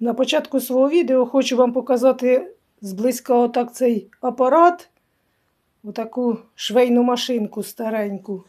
На початку свого відео хочу вам показати зблизька отак цей апарат, отаку швейну машинку стареньку.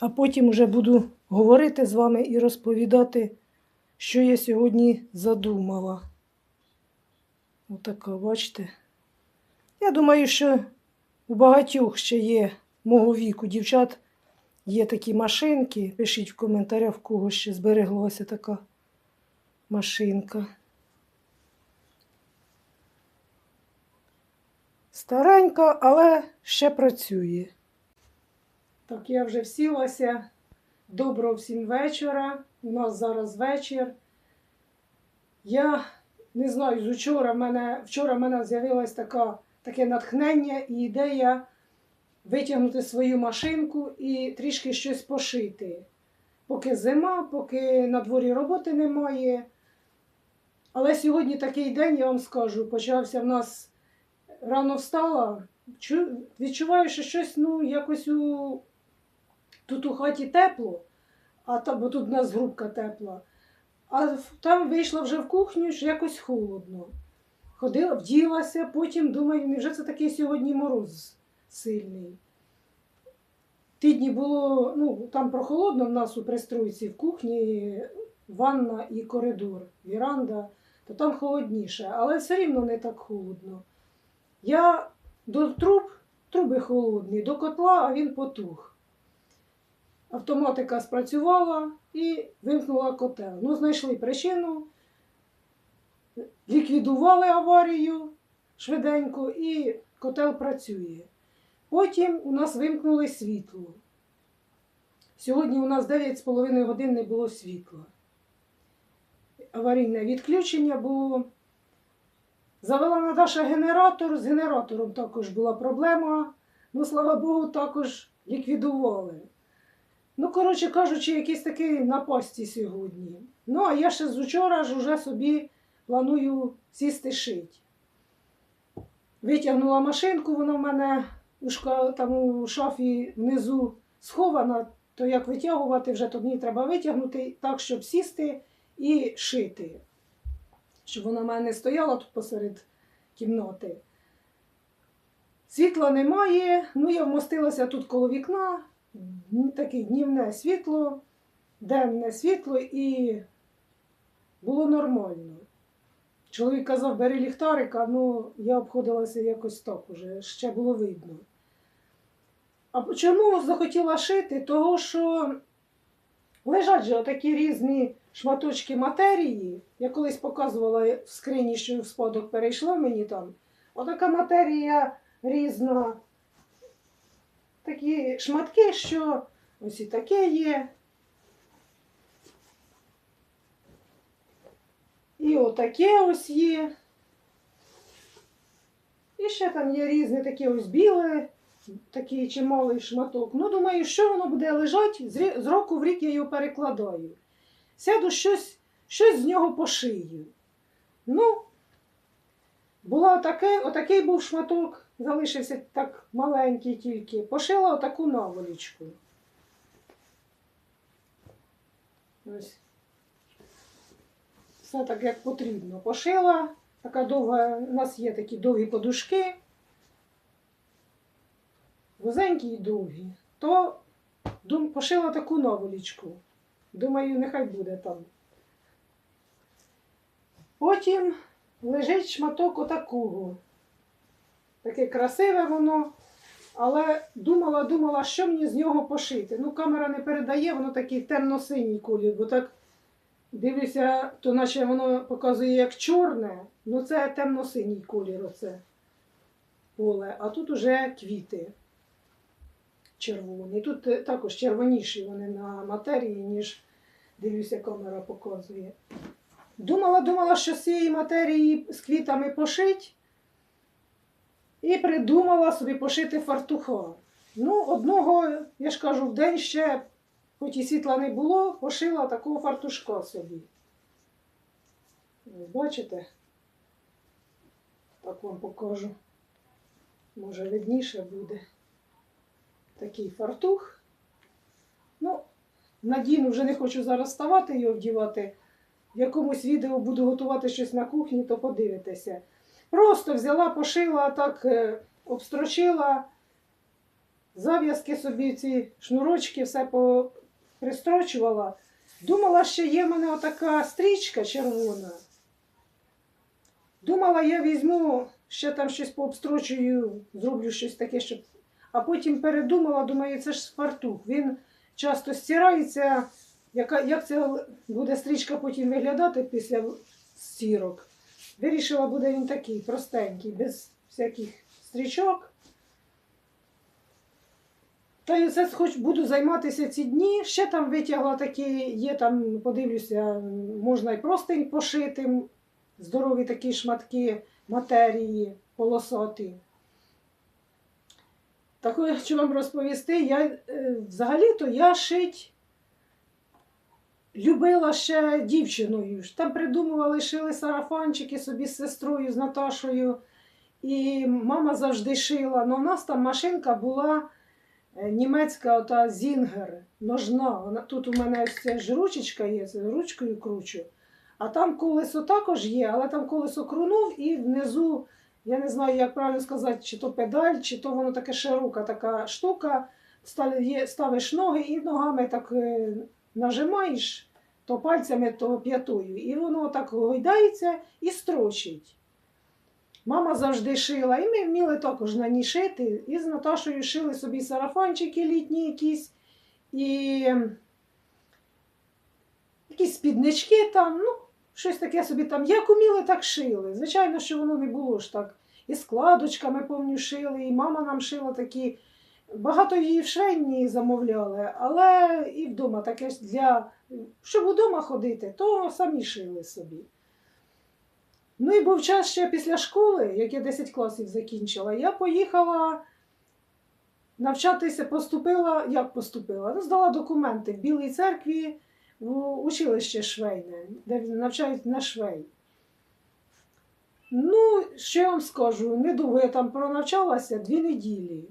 А потім вже буду говорити з вами і розповідати, що я сьогодні задумала. Отака, бачите? Я думаю, що у багатьох ще є мого віку дівчат є такі машинки. Пишіть в коментарях, в кого ще збереглася така машинка. Старенька, але ще працює. Так, я вже всілася. Доброго всім вечора. У нас зараз вечір. Я не знаю, з учора мене, вчора в мене з'явилась така, таке натхнення і ідея витягнути свою машинку і трішки щось пошити. Поки зима, поки на дворі роботи немає. Але сьогодні такий день, я вам скажу, почався в нас рано встала. Відчуваю, що щось ну, якось у... тут у хаті тепло, а та, бо тут у нас грубка тепла. А там вийшла вже в кухню, що якось холодно. Ходила, вділася, потім думаю, невже це такий сьогодні мороз сильний. Ті дні було, ну, там прохолодно в нас у пристройці, в кухні, ванна і коридор, віранда, то там холодніше, але все рівно не так холодно. Я до труб, труби холодні, до котла, а він потух. Автоматика спрацювала і вимкнула котел. Ну, знайшли причину, ліквідували аварію швиденько і котел працює. Потім у нас вимкнули світло. Сьогодні у нас 9,5 годин не було світла. Аварійне відключення було. Завела Наташа генератор, з генератором також була проблема. Ну, слава Богу, також ліквідували. Ну, коротше кажучи, якийсь такий напасті сьогодні. Ну, а я ще з учора ж уже собі планую сісти шить. Витягнула машинку, вона в мене у, шка, там у шафі внизу схована, то як витягувати вже, то мені треба витягнути так, щоб сісти і шити. Щоб вона в мене стояла тут посеред кімнати. Світла немає, ну я вмостилася тут коло вікна, таке днівне світло, денне світло і було нормально. Чоловік казав, бери ліхтарика, ну я обходилася якось так уже, ще було видно. А чому захотіла шити? Того, що лежать же такі різні шматочки матерії. Я колись показувала в скрині, що в спадок перейшло мені там. Отака матерія різна. Такі шматки, що ось і таке є. І отаке ось є. І ще там є різні такі ось біле, такий чималий шматок. Ну, думаю, що воно буде лежати, з року в рік я його перекладаю. Сяду щось, щось з нього пошию. Ну, було таке, отакий був шматок, залишився так маленький тільки. Пошила отаку наволічку. Ось. Все так, як потрібно. Пошила. Така довга, у нас є такі довгі подушки. Вузенькі і довгі. То дум, пошила таку наволічку. Думаю, нехай буде там. Потім лежить шматок отакого. Таке красиве воно. Але думала, думала, що мені з нього пошити. Ну, камера не передає, воно такий темно-синій колір, бо так дивлюся, то наче воно показує як чорне, ну це темно-синій колір оце поле, а тут уже квіти червоні. Тут е, також червоніші вони на матерії, ніж дивлюся, камера показує. Думала, думала, що з цієї матерії з квітами пошить. І придумала собі пошити фартуха. Ну, одного, я ж кажу, в день ще, хоч і світла не було, пошила такого фартушка собі. Бачите? Так вам покажу. Може, видніше буде такий фартух. Ну, надіну, вже не хочу зараз вставати його вдівати. В якомусь відео буду готувати щось на кухні, то подивитеся. Просто взяла, пошила, так е, обстрочила, зав'язки собі ці шнурочки, все пристрочувала. Думала, що є в мене отака стрічка червона. Думала, я візьму, ще там щось пообстрочую, зроблю щось таке, щоб. А потім передумала, думаю, це ж фартух. Він часто стирається. Яка, як це буде стрічка потім виглядати після стірок? Вирішила, буде він такий простенький, без всяких стрічок. Та й це хоч буду займатися ці дні. Ще там витягла такі, є там, подивлюся, можна і простень пошити, здорові такі шматки матерії полосоті. Так хочу вам розповісти, я е, взагалі-то я шить любила ще дівчиною. Там придумували, шили сарафанчики собі з сестрою, з Наташою. І мама завжди шила. Ну, у нас там машинка була німецька ота Зінгер, ножна. Вона, тут у мене ця ж ручечка є, ручкою кручу. А там колесо також є, але там колесо крунув і внизу, я не знаю, як правильно сказати, чи то педаль, чи то воно таке широка така штука. Ставиш ноги і ногами так е, нажимаєш то пальцями, то п'ятою. І воно так гойдається і строчить. Мама завжди шила, і ми вміли також на ній шити. І з Наташою шили собі сарафанчики літні якісь, і якісь спіднички там, ну, щось таке собі там. Як уміли, так шили. Звичайно, що воно не було ж так. І складочками повню шили, і мама нам шила такі. Багато її в швейні замовляли, але і вдома таке для щоб удома ходити, то самі шили собі. Ну і був час ще після школи, як я 10 класів закінчила, я поїхала навчатися, поступила, як поступила? Ну, здала документи в Білій церкві в училище швейне, де навчають на швей. Ну, що я вам скажу, недовго я там пронавчалася, дві неділі.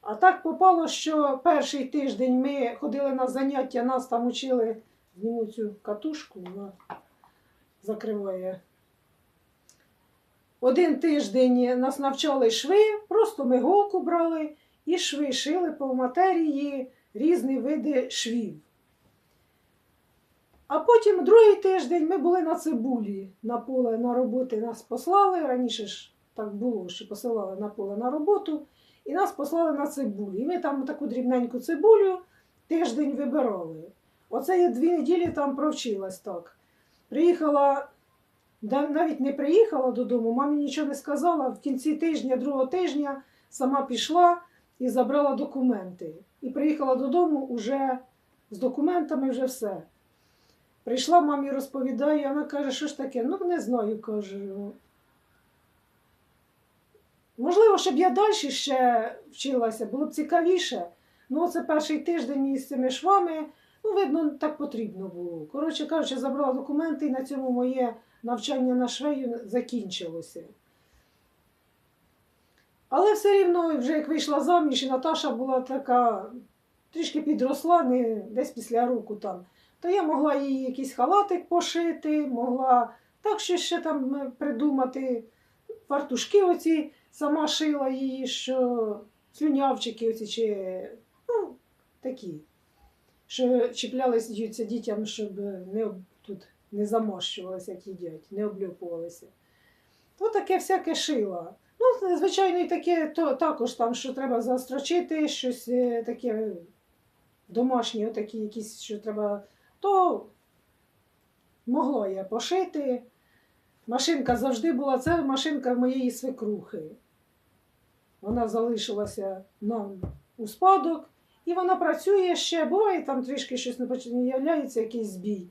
А так попало, що перший тиждень ми ходили на заняття, нас там учили, зніму цю катушку, вона закриває. Один тиждень нас навчали шви, просто ми голку брали і шви шили по матерії різні види швів. А потім другий тиждень ми були на цибулі на поле на роботи. Нас послали. Раніше ж так було, що посилали на поле на роботу. І нас послали на цибулі. І ми там таку дрібненьку цибулю тиждень вибирали. Оце я дві неділі там провчилась так. Приїхала, навіть не приїхала додому, мамі нічого не сказала. В кінці тижня, другого тижня сама пішла і забрала документи. І приїхала додому уже з документами вже все. Прийшла мамі, розповідає, вона каже, що ж таке? Ну, не знаю, каже. Можливо, щоб я далі ще вчилася, було б цікавіше. Ну, це перший тиждень із цими швами, ну, видно, так потрібно було. Коротше кажучи, забрала документи, і на цьому моє навчання на швею закінчилося. Але все рівно, вже як вийшла заміж, і Наташа була така, трішки підросла, не десь після року там, то я могла їй якийсь халатик пошити, могла так щось ще там е, придумати. Фартушки оці сама шила її, що слюнявчики оці чи ну, такі, що чіплялися дітям, щоб не, тут не замащувалися, як їдять, не облюпувалися. То таке всяке шила. Ну, звичайно, і таке то, також там, що треба застрочити, щось е, таке домашнє, такі якісь, що треба, то могла я пошити. Машинка завжди була, це машинка моєї свекрухи. Вона залишилася нам у спадок, і вона працює ще, буває там трішки щось не являється, якийсь збій,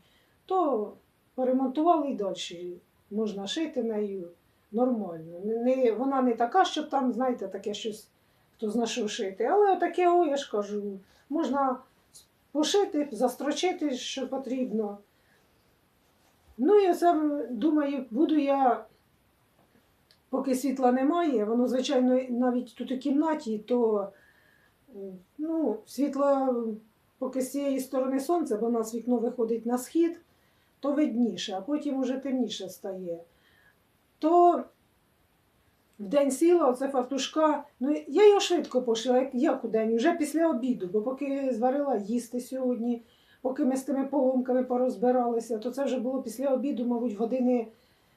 то поремонтували і далі. Можна шити нею нормально. Не, вона не така, щоб там, знаєте, таке щось, хто зна що шити. Але таке, о, я ж кажу, можна пошити, застрочити, що потрібно. Ну, я сам думаю, буду я, поки світла немає, воно, звичайно, навіть тут у кімнаті, то ну, світла поки з цієї сторони сонце, бо у нас вікно виходить на схід, то видніше, а потім уже темніше стає. То в день сіла, оце фартушка. Ну, я його швидко пошила, як, як у день, вже після обіду, бо поки зварила їсти сьогодні, поки ми з тими поломками порозбиралися, то це вже було після обіду, мабуть, години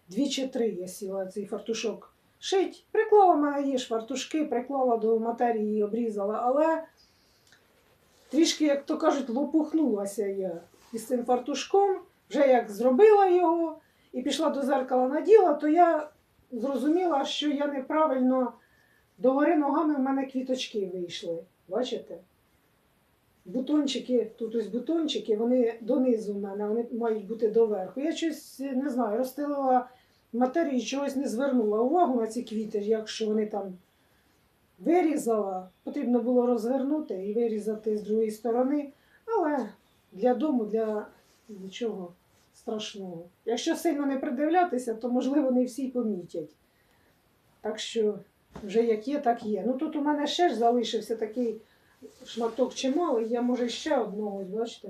дві чи три я сіла цей фартушок. Шить, приклала мене є ж фартушки, приклала до матерії, обрізала, але трішки, як то кажуть, лопухнулася я із цим фартушком. Вже як зробила його і пішла до зеркала наділа, то я зрозуміла, що я неправильно догори ногами в мене квіточки вийшли. Бачите? Бутончики, тут ось бутончики, вони донизу в мене, вони мають бути доверху. Я щось не знаю, розстелила матерію, і чогось не звернула увагу на ці квіти, якщо вони там вирізала, потрібно було розвернути і вирізати з другої сторони, але для дому, для нічого страшного. Якщо сильно не придивлятися, то можливо не всі помітять. Так що вже як є, так є. Ну тут у мене ще ж залишився такий шматок чималий, я може ще одного, бачите.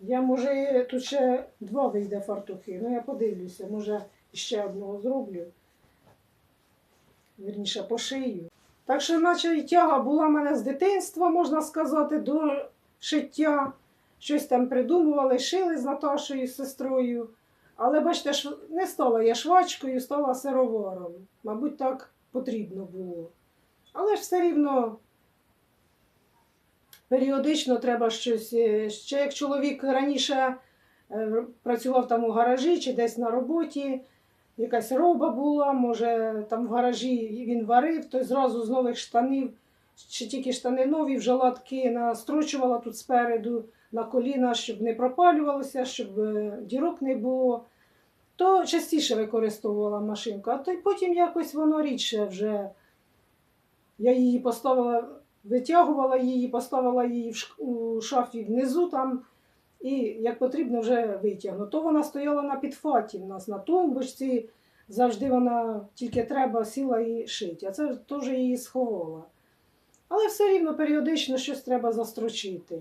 Я може тут ще два вийде фартухи. Ну я подивлюся, може ще одного зроблю. Вірніше пошию. Так що, наче і тяга була в мене з дитинства, можна сказати, до шиття. Щось там придумували, шили з Наташою, з сестрою. Але бачите, не стала я швачкою, стала сироваром. Мабуть, так потрібно було. Але ж все рівно періодично треба щось. е, Ще як чоловік раніше е, працював там у гаражі чи десь на роботі, якась роба була, може там в гаражі він варив, то зразу з нових штанів, чи тільки штани нові, вже латки настрочувала тут спереду на коліна, щоб не пропалювалося, щоб е, дірок не було. То частіше використовувала машинку, а то потім якось воно рідше вже. Я її поставила, витягувала її, поставила її у шафі внизу там, і як потрібно вже витягну. То вона стояла на підфаті в нас на тумбочці, завжди вона тільки треба сіла і шить, а це теж її сховала. Але все рівно періодично щось треба застрочити.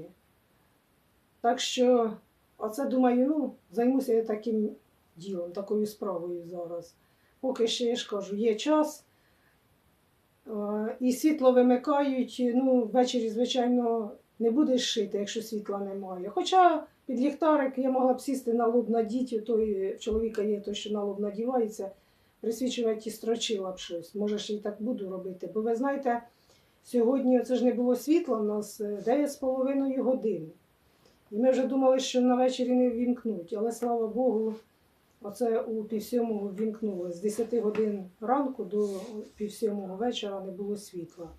Так що, оце думаю, ну, займуся я таким ділом, такою справою зараз. Поки ще я ж кажу, є час. Е, І світло вимикають, ну, ввечері, звичайно, не будеш шити, якщо світла немає. Хоча під ліхтарик я могла б сісти на лоб надіти, той чоловіка є той, що на лоб надівається, присвічувати і строчила б щось. Може, ще й так буду робити. Бо ви знаєте, сьогодні це ж не було світла, у нас е, 9,5 годин. І ми вже думали, що на вечері не ввімкнуть, але слава Богу, оце у півсьомого ввімкнули. З 10 годин ранку до півсьомого вечора не було світла.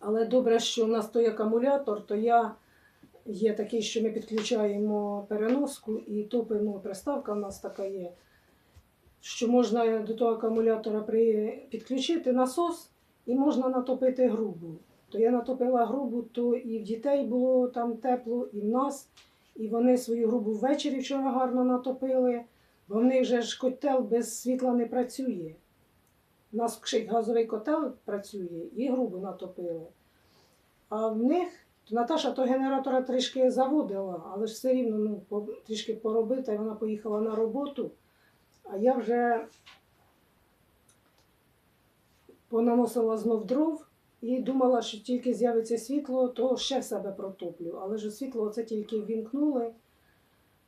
Але добре, що у нас той акумулятор, то я є такий, що ми підключаємо переноску і топимо. Приставка у нас така є, що можна до того акумулятора підключити насос і можна натопити грубу. То я натопила грубу, то і в дітей було там тепло, і в нас. І вони свою грубу ввечері вчора гарно натопили, бо в них же ж котел без світла не працює. У нас ще газовий котел працює і грубу натопили. А в них Наташа то генератора трішки заводила, але ж все рівно ну, трішки поробив, та й вона поїхала на роботу. А я вже понаносила знов дров і думала, що тільки з'явиться світло, то ще себе протоплю. Але ж світло це тільки ввімкнули,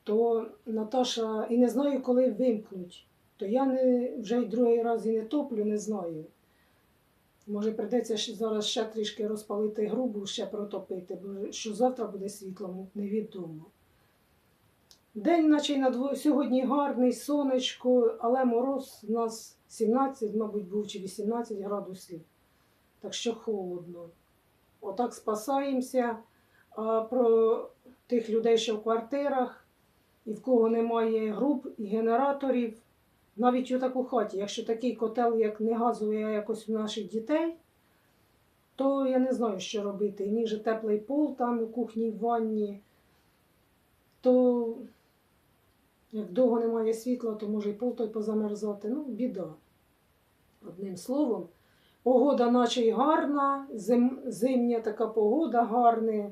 то Наташа і не знаю, коли вимкнуть. То я не, вже й другий раз і не топлю, не знаю. Може, прийдеться зараз ще трішки розпалити грубу, ще протопити, бо що завтра буде світло, невідомо. День, наче на дво... сьогодні гарний, сонечко, але мороз у нас 17, мабуть, був чи 18 градусів. Так що холодно. Отак спасаємося. А про тих людей, що в квартирах, і в кого немає груп і генераторів, навіть у таку хаті, якщо такий котел, як не а якось у наших дітей, то я не знаю, що робити. І теплий пол там у кухні, в ванні, то як довго немає світла, то може і пол той позамерзати. Ну, біда. Одним словом, погода наче й гарна, зим, зимня така погода гарна.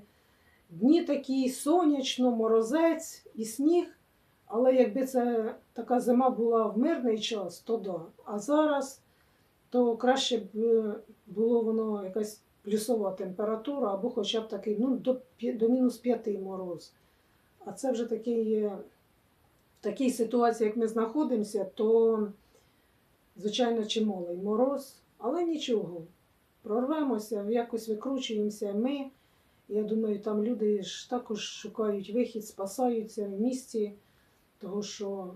Дні такі сонячно, морозець і сніг. Але якби це така зима була в мирний час, то да. А зараз то краще б е, було воно якась плюсова температура, або хоча б такий ну, до, до мінус 5 мороз. А це вже такий, в такій ситуації, як ми знаходимося, то, звичайно, чималий мороз, але нічого. Прорвемося, якось викручуємося ми. Я думаю, там люди ж також шукають вихід, спасаються в місті, того що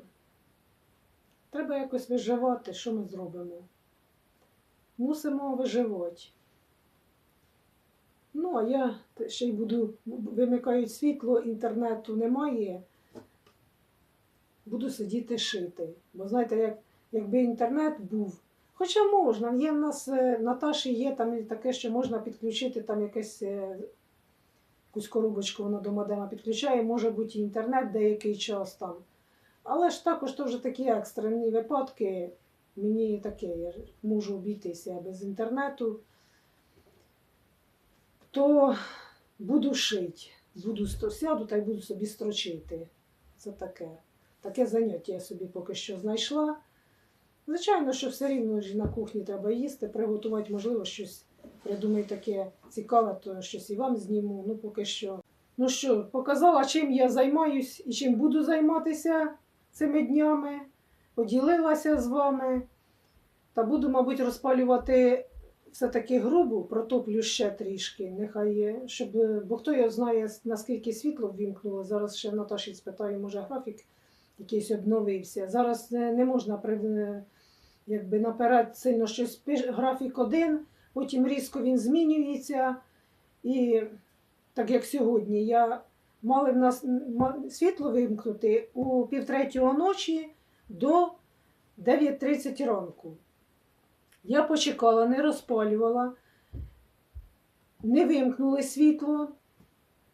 треба якось виживати, що ми зробимо. Мусимо виживати. Ну, а я ще й буду, вимикають світло, інтернету немає. Буду сидіти шити. Бо знаєте, як, якби інтернет був, хоча можна, є в нас е, Наташі є там таке, що можна підключити там якесь. е, Якусь коробочку вона до модема підключає, може бути і інтернет деякий час там. Але ж також то такі екстрені випадки. Мені таке, я можу обійтися без інтернету, то буду шити. Буду сяду та й буду собі строчити. Це таке. Таке заняття я собі поки що знайшла. Звичайно, що все рівно ж на кухні треба їсти, приготувати, можливо, щось придумаю таке цікаве, то щось і вам зніму. Ну, поки що. Ну що, показала, чим я займаюсь і чим буду займатися цими днями. Поділилася з вами. Та буду, мабуть, розпалювати все-таки грубу, протоплю ще трішки. Нехай є, щоб, бо хто його знає, наскільки світло ввімкнуло. Зараз ще Наташі спитаю, може графік якийсь обновився. Зараз е, не можна е, якби наперед сильно щось пиш- графік один, потім різко він змінюється. І так як сьогодні, я мали в нас світло вимкнути у півтретього ночі до 9.30 ранку. Я почекала, не розпалювала, не вимкнули світло,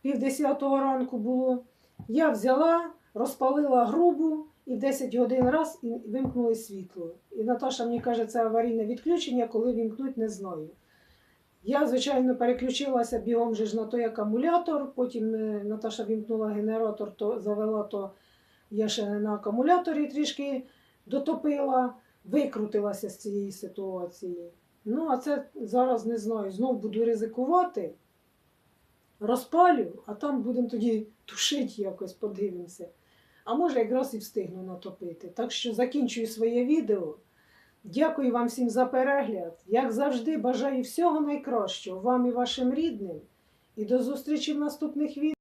півдесятого ранку було. Я взяла, розпалила грубу і в 10 годин раз і вимкнули світло. І Наташа мені каже, це аварійне відключення, коли вімкнуть, не знаю. Я, звичайно, переключилася бігом же ж на той акумулятор, потім е, Наташа вімкнула генератор, то завела, то я ще на акумуляторі трішки дотопила, викрутилася з цієї ситуації. Ну, а це зараз не знаю, знов буду ризикувати, розпалю, а там будемо тоді тушити якось, подивимося. А може, якраз і встигну натопити. Так що закінчую своє відео. Дякую вам всім за перегляд. Як завжди, бажаю всього найкращого вам і вашим рідним. І до зустрічі в наступних відео.